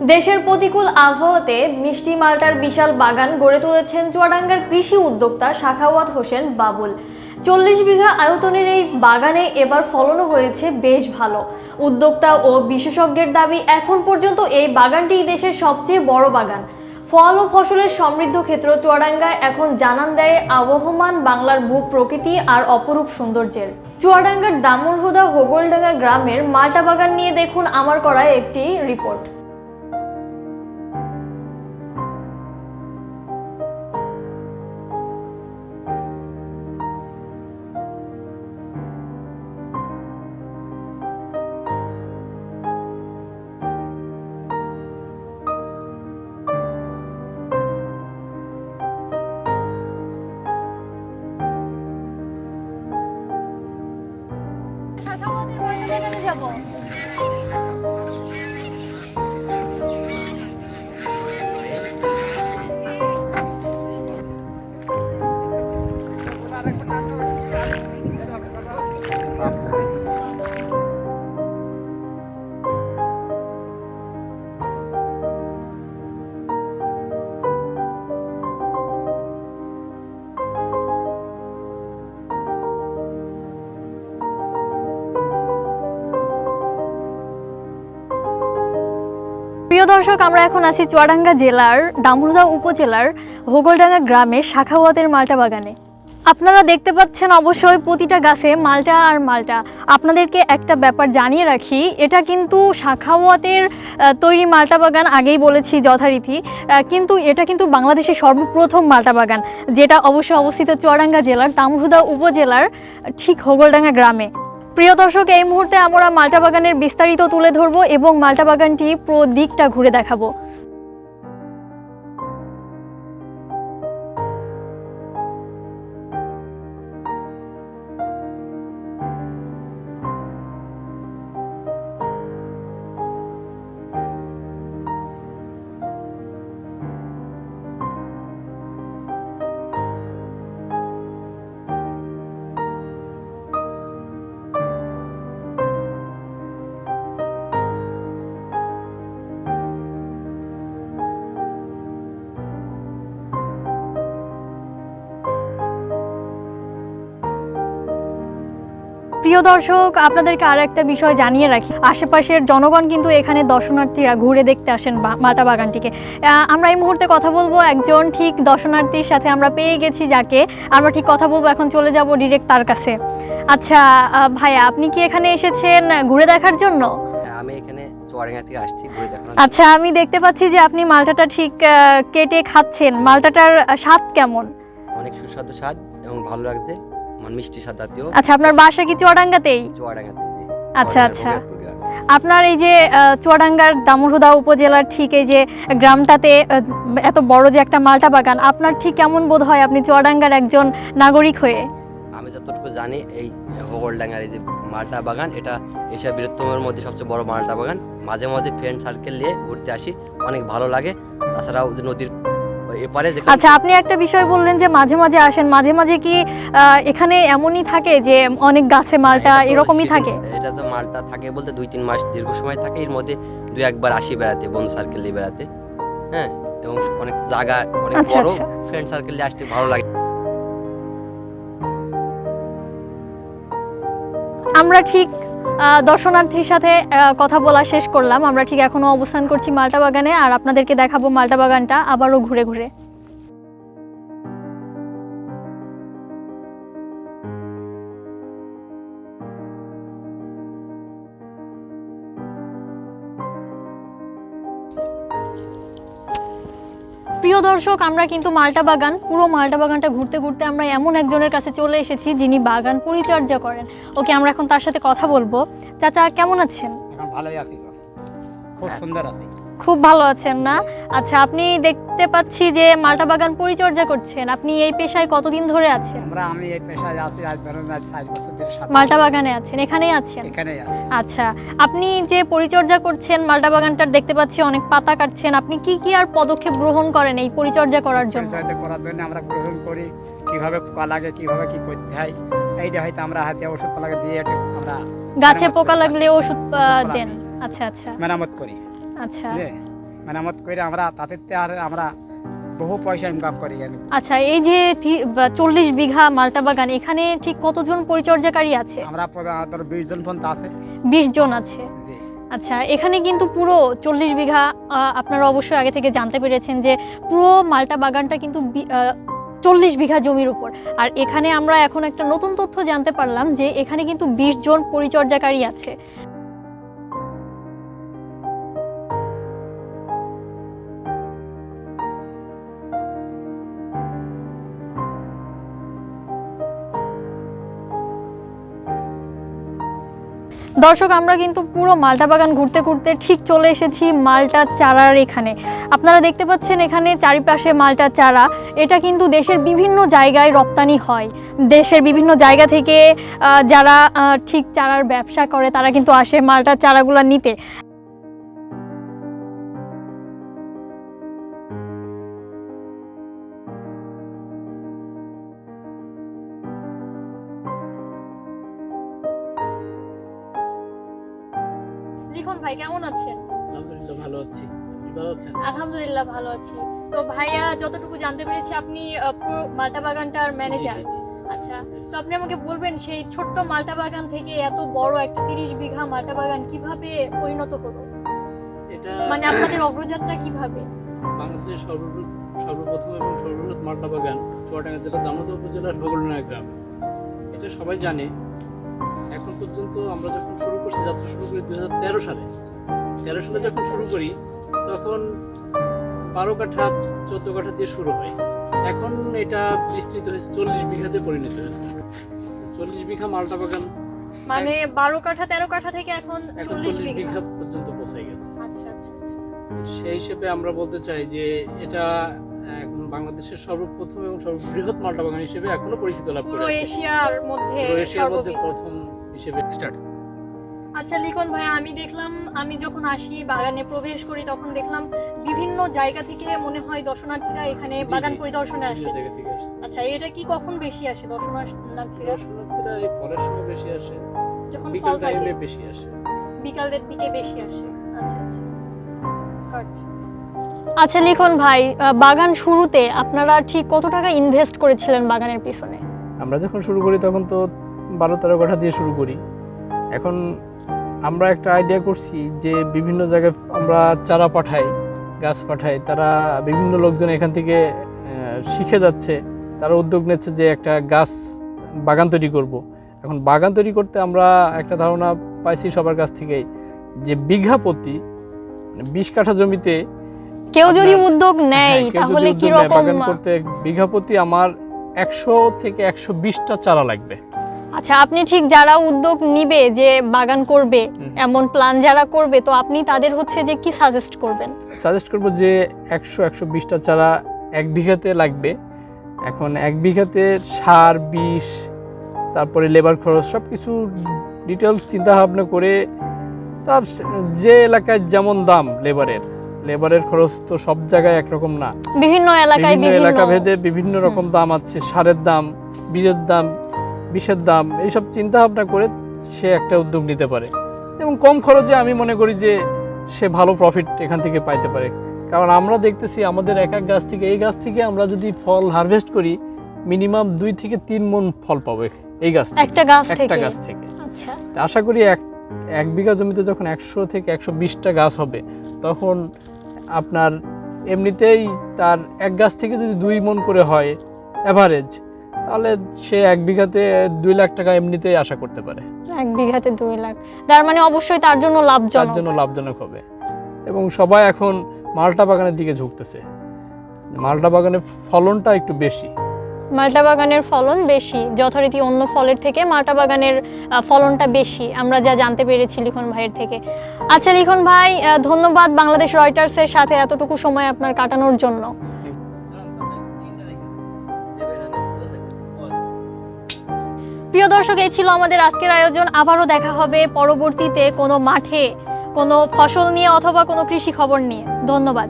দেশের প্রতিকূল আবহাওয়াতে মিষ্টি মালটার বিশাল বাগান গড়ে তুলেছেন চুয়াডাঙ্গার কৃষি উদ্যোক্তা শাখাওয়াত হোসেন বাবুল। চল্লিশ বিঘা আয়তনের এই বাগানে এবার ফলনও হয়েছে বেশ ভালো। উদ্যোক্তা ও বিশেষজ্ঞের দাবি, এখন পর্যন্ত এই বাগানটি দেশের সবচেয়ে বড় বাগান। ফল ও ফসলের সমৃদ্ধ ক্ষেত্র চুয়াডাঙ্গায় এখন জানান দেয় আবহমান বাংলার ভূ, প্রকৃতি আর অপরূপ সৌন্দর্যের। চুয়াডাঙ্গার দামুরহুদা হোগলডাঙ্গা গ্রামের মাল্টা বাগান নিয়ে দেখুন আমার করা একটি রিপোর্ট। double. প্রিয় দর্শক, আমরা এখন আছি চুয়াডাঙ্গা জেলার দামুরদা উপজেলার হোগলডাঙ্গা গ্রামের শাখাওয়াতের মালটা বাগানে। আপনারা দেখতে পাচ্ছেন অবশ্যই প্রতিটা গাছে মালটা আর মালটা। আপনাদেরকে একটা ব্যাপার জানিয়ে রাখি, এটা কিন্তু শাখাওয়াতের তৈরি মালটা বাগান আগেই বলেছি যথারীতি। কিন্তু এটা কিন্তু বাংলাদেশের সর্বপ্রথম মালটা বাগান, যেটা অবশ্যই অবস্থিত চুয়াডাঙ্গা জেলার দামুরদা উপজেলার ঠিক হোগলডাঙ্গা গ্রামে। প্রিয় দর্শক, এই মুহূর্তে আমরা মাল্টা বাগানের বিস্তারিত তুলে ধরবো এবং মাল্টা বাগানটি পুরো দিকটা ঘুরে দেখাবো। প্রিয় দর্শক আপনাদেরকে আর একটা বিষয় জানিয়ে রাখি। আশেপাশের জনগণ কিন্তু এখানে দর্শনার্থীরা ঘুরে দেখতে আসেন মাল্টা বাগানটিকে। আমরা এই মুহূর্তে কথা বলব একজন ঠিক দর্শনার্থীর সাথে আমরা পেয়ে গেছি যাকে। আমরা ঠিক কথা বলব এখন চলে যাব ডিরেক্ট তার কাছে। আচ্ছা ভাইয়া আপনি কি এখানে এসেছেন ঘুরে দেখার জন্য? হ্যাঁ আমি এখানে চুয়াডাঙ্গা থেকে আসছি ঘুরে দেখানোর আচ্ছা আমি দেখতে পাচ্ছি যে আপনি মালটাটা ঠিক কেটে খাচ্ছেন। মালটাটার স্বাদ কেমন? অনেক সুস্বাদু স্বাদ এবং ভালো লাগছে। মানে মিষ্টি স্বাদ জাতীয়। আচ্ছা আপনার বাসা কি চুয়াডাঙ্গাতেই? চুয়াডাঙ্গাতে জি। আচ্ছা, আচ্ছা। আপনার এই যে চুয়াডাঙ্গার দামোহদা উপজেলার ঠিক এই যে গ্রামটাতে এত বড় যে একটা মালটা বাগান আপনার ঠিক কেমন বোধ হয় আপনি চুয়াডাঙ্গার একজন নাগরিক হয়ে? আমি যতটুকু জানি এই হোগলডাঙ্গার এই যে মালটা বাগান এটা এশিয়া বৃহত্তমের মধ্যে সবচেয়ে বড় মালটা বাগান। মাঝে মাঝে ফ্রেন্ড সার্কেল নিয়ে ঘুরতে আসি অনেক ভালো লাগে। তাছাড়াও নদীর এপারে আচ্ছা আপনি একটা বিষয় বললেন যে মাঝে মাঝে আসেন মাঝে মাঝে কি এখানে এমনই থাকে যে অনেক গাছে মালটা এরকমই থাকে? এটা তো মালটা থাকে বলতে দুই তিন মাস দীর্ঘ সময় থাকে এর মধ্যে দুই একবার আসি বেড়াতে বন্ধু সার্কেল বেড়াতে। হ্যাঁ এবং অনেক জায়গা অনেক আচ্ছা, বড় আচ্ছা। ফ্রেন্ড সার্কেল আসতে ভালো লাগে। আমরা ঠিক দর্শনার্থীর সাথে কথা বলা শেষ করলাম। আমরা ঠিক এখনও অবস্থান করছি মালটা বাগানে আর আপনাদেরকে দেখাবো মালটা বাগানটা আবারও ঘুরে ঘুরে। প্রিয় দর্শক আমরা কিন্তু মাল্টা বাগান পুরো মালটা বাগানটা ঘুরতে ঘুরতে আমরা এমন একজনের কাছে চলে এসেছি যিনি বাগান পরিচর্যা করেন। ওকে আমরা এখন তার সাথে কথা বলব। চাচা কেমন আছেন? ভালোই আছি খুব সুন্দর আছে। খুব ভালো আছেন না? আচ্ছা আপনি দেখতে পাচ্ছি যে মাল্টা বাগান পরিচর্যা করছেন। আপনি এই পেশায় কতদিন ধরে আছেন? আমরা আমি এই পেশায় আছি আজ ধরুন আজ ষাট বছর ধরে সাথে মাল্টা বাগানে আছেন এখানেই আছেন? এখানেই আছি। আচ্ছা আপনি যে পরিচর্যা করছেন মাল্টা বাগানটার দেখতে পাচ্ছি অনেক পাতা কাটছেন। আপনি কি কি আর পদক্ষেপ গ্রহণ করেন এই পরিচর্যা করার জন্য? পরিচর্যা করার জন্য আমরা গ্রহণ করি কীভাবে পোকা লাগে কীভাবে কি করতে হয়। এইটা হয়তো আমরা হাতে ওষুধ পালাকে দিয়ে আমরা গাছে পোকা লাগলে ওষুধ দেন। আচ্ছা আচ্ছা। মেরামত করি। আচ্ছা? মেরামত করে আমরা তাদের আর আমরা বহু পয়সা ইনকাম করি আচ্ছা এই যে চল্লিশ বিঘা মালটা বাগান এখানে ঠিক কতজন পরিচর্যাকারী আছে? আমরা ধর বিশ জন পর্যন্ত আছে। বিশ জন আছে। আচ্ছা এখানে কিন্তু পুরো চল্লিশ বিঘা আপনারা অবশ্যই আগে থেকে জানতে পেরেছেন যে পুরো মালটা বাগানটা কিন্তু চল্লিশ বিঘা জমির উপর। আর এখানে আমরা এখন একটা নতুন তথ্য জানতে পারলাম যে এখানে কিন্তু বিশ জন পরিচর্যাকারী আছে। দর্শক, আমরা কিন্তু পুরো মালটা বাগান ঘুরতে ঘুরতে ঠিক চলে এসেছি মালটা চারার এখানে। আপনারা দেখতে পাচ্ছেন এখানে চারিপাশে মালটা চারা। এটা কিন্তু দেশের বিভিন্ন জায়গায় রপ্তানি হয়। দেশের বিভিন্ন জায়গা থেকে যারা ঠিক চারার ব্যবসা করে, তারা কিন্তু আসে মালটা চারাগুলো নিতে। লিখন ভাই কেমন আছেন? আলহামদুলিল্লাহ ভালো আছি। ভালো আছেন? আলহামদুলিল্লাহ ভালো আছি। তো ভাইয়া যতটুকু জানতে পেরেছি আপনি মালটা বাগানটার ম্যানেজার। আচ্ছা তো আপনি আমাকে বলবেন সেই ছোট্ট মালটা বাগান থেকে এত বড় একটা তিরিশ বিঘা মালটা বাগান কীভাবে পরিণত হলো এটা মানে আপনাদের অগ্রযাত্রা কীভাবে? বাংলাদেশের সর্ব- সর্বপ্রথম এবং সর্ববৃহৎ মাল্টা বাগান চুয়াডাঙ্গা জেলার দামোদর উপজেলার ভগলনা গ্রাম। এটা সবাই জানে। এখন পর্যন্ত আমরা যখন শুরু করছি যাত্রা শুরু করি তেরো সালে। তেরো সালে যখন শুরু করি তখন বারো কাঠা চোদ্দ কাঠা দিয়ে শুরু হয়। এখন এটা বিস্তৃত হয়েছে চল্লিশ বিঘাতে পরিণত হয়েছে। চল্লিশ বিঘা মাল্টা বাগান। মানে বারো কাঠা তেরো কাঠা থেকে এখন চল্লিশ বিঘা পর্যন্ত পৌঁছায় গেছে। আচ্ছা আচ্ছা আচ্ছা। সেই হিসেবে আমরা বলতে চাই যে এটা বাংলাদেশের সর্বপ্রথম এবং সর্ববৃহৎ মাল্টা বাগান হিসেবে এখনও পরিচিত লাভ করে পুরো এশিয়ার মধ্যে এশিয়ার মধ্যে প্রথম হিসেবে। স্টার্ট আচ্ছা লিখন ভাই আমি দেখলাম আমি যখন আসি বাগানে প্রবেশ করি তখন দেখলাম বিভিন্ন জায়গা থেকে মনে হয় দর্শনার্থীরা এখানে বাগান পরিদর্শনে আসে। আচ্ছা এটা কি কখন বেশি আসে দর্শনার্থীরা? দর্শনার্থীরা এই ফলের সময় বেশি আসে যখন ফল থাকে? টাইমে বেশি আসে। বিকালের দিকে বেশি আসে। আচ্ছা আচ্ছা। It. আচ্ছা লিখন ভাই বাগান শুরুতে আপনারা ঠিক কত টাকা ইনভেস্ট করেছিলেন বাগানের পিছনে আমরা যখন শুরু করি তখন তো বারো তেরো কাঠা দিয়ে শুরু করি এখন আমরা একটা আইডিয়া করছি যে বিভিন্ন জায়গায় আমরা চারা পাঠাই, গাছ পাঠাই, তারা বিভিন্ন লোকজন এখান থেকে শিখে যাচ্ছে, তারা উদ্যোগ নিচ্ছে যে একটা গাছ বাগান তৈরি করব। এখন বাগান তৈরি করতে আমরা একটা ধারণা পাইছি সবার কাছ থেকেই যে বিঘা প্রতি মানে বিশ কাঠা জমিতে কেউ যদি উদ্যোগ নেয় হ্যাঁ, তাহলে কি রকম? করতে বিঘা প্রতি আমার একশো থেকে একশো বিশটা চারা লাগবে। আচ্ছা আপনি ঠিক যারা উদ্যোগ নিবে যে বাগান করবে এমন প্ল্যান যারা করবে তো আপনি তাদের হচ্ছে যে কি সাজেস্ট করবেন? সাজেস্ট করব যে একশো একশো বিশটা চারা এক বিঘাতে লাগবে। এখন এক বিঘাতে সার বিষ তারপরে লেবার খরচ সব কিছু ডিটেলস চিন্তা ভাবনা করে তার যে এলাকায় যেমন দাম লেবারের লেবারের খরচ তো সব জায়গায় একরকম না। বিভিন্ন এলাকায় বিভিন্ন এলাকা ভেদে বিভিন্ন রকম দাম আছে সারের দাম বীজের দাম বিষের দাম এইসব চিন্তা ভাবনা করে সে একটা উদ্যোগ নিতে পারে। এবং কম খরচে আমি মনে করি যে সে ভালো প্রফিট এখান থেকে পাইতে পারে। কারণ আমরা দেখতেছি আমাদের এক এক গাছ থেকে এই গাছ থেকে আমরা যদি ফল হারভেস্ট করি মিনিমাম দুই থেকে তিন মন ফল পাবো এই গাছ একটা গাছ একটা গাছ থেকে। আচ্ছা। আশা করি এক এক বিঘা জমিতে যখন একশো থেকে একশো বিশটা গাছ হবে তখন আপনার এমনিতেই তার এক গাছ থেকে যদি দুই মন করে হয় অ্যাভারেজ তাহলে সে এক বিঘাতে দুই লাখ টাকা এমনিতেই আশা করতে পারে। এক বিঘাতে দুই লাখ। তার মানে অবশ্যই তার জন্য তার লাভজনক জন্য লাভজনক হবে। এবং সবাই এখন মালটা বাগানের দিকে ঝুঁকতেছে। মালটা বাগানের ফলনটা একটু বেশি। মাল্টা বাগানের ফলন বেশি, যথারীতি অন্য ফলের থেকে মাল্টা বাগানের ফলনটা বেশি, আমরা যা জানতে পেরেছি লিখন ভাইয়ের থেকে। আচ্ছা লিখন ভাই ধন্যবাদ বাংলাদেশ রয়টার্সের সাথে এতটুকু সময় আপনার কাটানোর জন্য। প্রিয় দর্শক, এই ছিল আমাদের আজকের আয়োজন। আবারও দেখা হবে পরবর্তীতে কোনো মাঠে, কোনো ফসল নিয়ে অথবা কোনো কৃষি খবর নিয়ে। ধন্যবাদ।